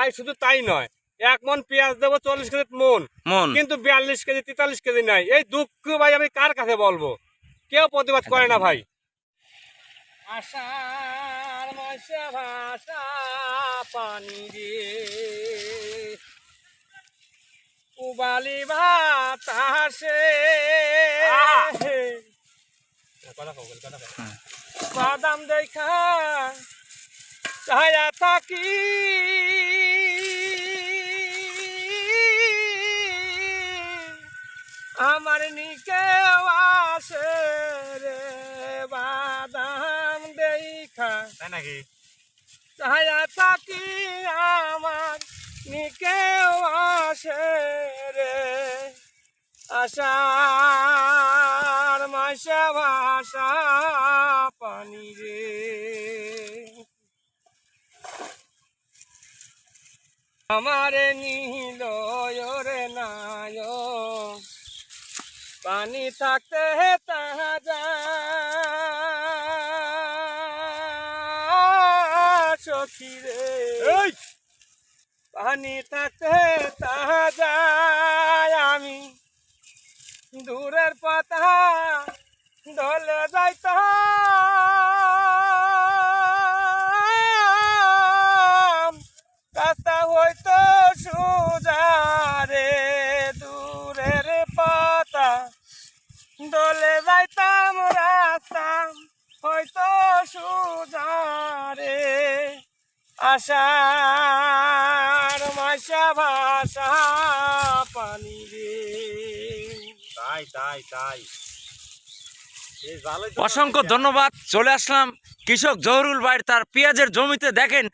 তাই শুধু তাই নয়। এক মন পেঁয়াজ দেবো চল্লিশ কেজি মন। মন? কিন্তু বিয়াল্লিশ কেজি তেতাল্লিশ কেজি নাই। এই দুঃখ ভাই আমি কার কাছে বলব? কেউ প্রতিবাদ করে না ভাই। আষাঢ় মাসে ভাষা পানি রে। উবালি বাতাসে। বাদাম দেখা ছায়া থাকি। নিকে আসে রে বাদাম দেখা তাই নাকি? ছায়া থাকি আমার নিকে আসে রে। আষাঢ় মাসে ভাষা পানি রে। আমারে নীল রে নায়। পানি থাকতে তাজা সখী রে। পানি থাকতে তাজা আমি দূরের পাতা দলে যাইতাম। রাস্তা হয়তো সুজারে দূরের পাতা দলে যাইতাম রাস্তা হয়তো সুজারে আষাঢ় মাসা ভাষা পানি রে। তাই তাই তাই। অসংখ্য ধন্যবাদ চলে আসলাম। কৃষক জহরুল ভাইয়ের তার পেঁয়াজের জমিতে দেখেন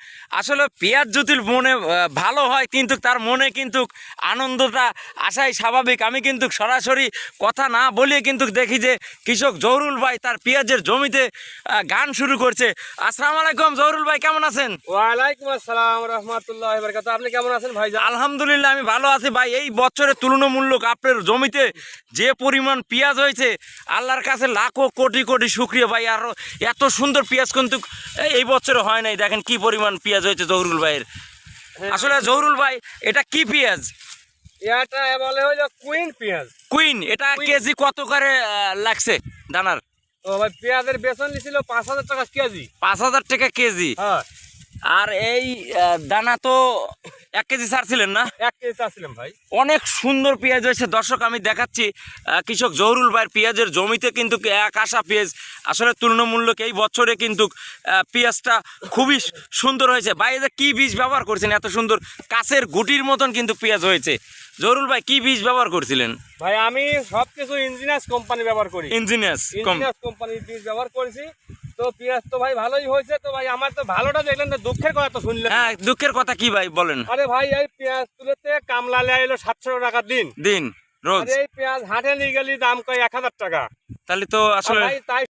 আসলে পেঁয়াজ যদি মনে ভালো হয় কিন্তু তার মনে কিন্তু আনন্দটা আসাই স্বাভাবিক। আমি কিন্তু সরাসরি কথা না বলিয়ে কিন্তু দেখি যে কৃষক জহরুল ভাই তার পেঁয়াজের জমিতে গান শুরু করছে। আসসালামু আলাইকুম জহরুল ভাই কেমন আছেন? ওয়ালাইকুম আসসালাম রহমতুল্লাহ আপনি কেমন আছেন ভাই আলহামদুলিল্লাহ আমি ভালো আছি ভাই। এই বছরে তুলনামূলক আপনার জমিতে যে পরিমাণ পেঁয়াজ হয়েছে আল্লাহর কাছে লাখো কোটি কোটি শুক্রিয়া ভাই। আর এত সুন্দর পেঁয়াজ কিন্তু এই- বছরে হয় নাই। দেখেন কি পরিমাণ পেঁয়াজ হয়েছে জহরুল ভাইয়ের। আসলে জহরুল ভাই এটা কি পেঁয়াজ? এটা বলে হইল কুইন পেঁয়াজ। কুইন এটা কেজি কত করে লাগছে দানার? ও ভাই পেঁয়াজের বেতন নিছিল পাঁচ হাজার টাকা কেজি। পাঁচ হাজার টাকা কেজি। হ্যাঁ। আর এই দানা তো এক কেজি ছাড়ছিলেন না? এক কেজি চাচ্ছিলাম ভাই। অনেক সুন্দর পেঁয়াজ হয়েছে। দর্শক আমি দেখাচ্ছি কৃষক জহরুল ভাইয়ের পেঁয়াজের জমিতে কিন্তু এক আশা পেঁয়াজ। আসলে তুলনামূল্যক এই বছরে কিন্তু পেঁয়াজটা খুবই সুন্দর হয়েছে। ভাই এদের কি বীজ ব্যবহার করছেন? এত সুন্দর কাছের গুটির মতন কিন্তু পেঁয়াজ হয়েছে। জহরুল ভাই কি বীজ ব্যবহার করছিলেন? ভাই আমি সব কিছু ইঞ্জিনিয়ার্স কোম্পানি ব্যবহার করি। ইঞ্জিনিয়ার্স ইঞ্জিনিয়ার্স কোম্পানির বীজ ব্যবহার করেছি। তো পেঁয়াজ তো ভাই ভালোই হয়েছে তো ভাই আমার তো ভালোটা দেখলেন না দুঃখের কথা তো শুনলেন। হ্যাঁ দুঃখের কথা কি ভাই বলেন। আরে ভাই এই পেঁয়াজ তুলেতে কামলা এলো সাতশো টাকা দিন। দিন রোজ। এই পেঁয়াজ হাটে নিয়ে গেলি দাম কয় এক হাজার টাকা। তাহলে তো আসলে ভাই তাই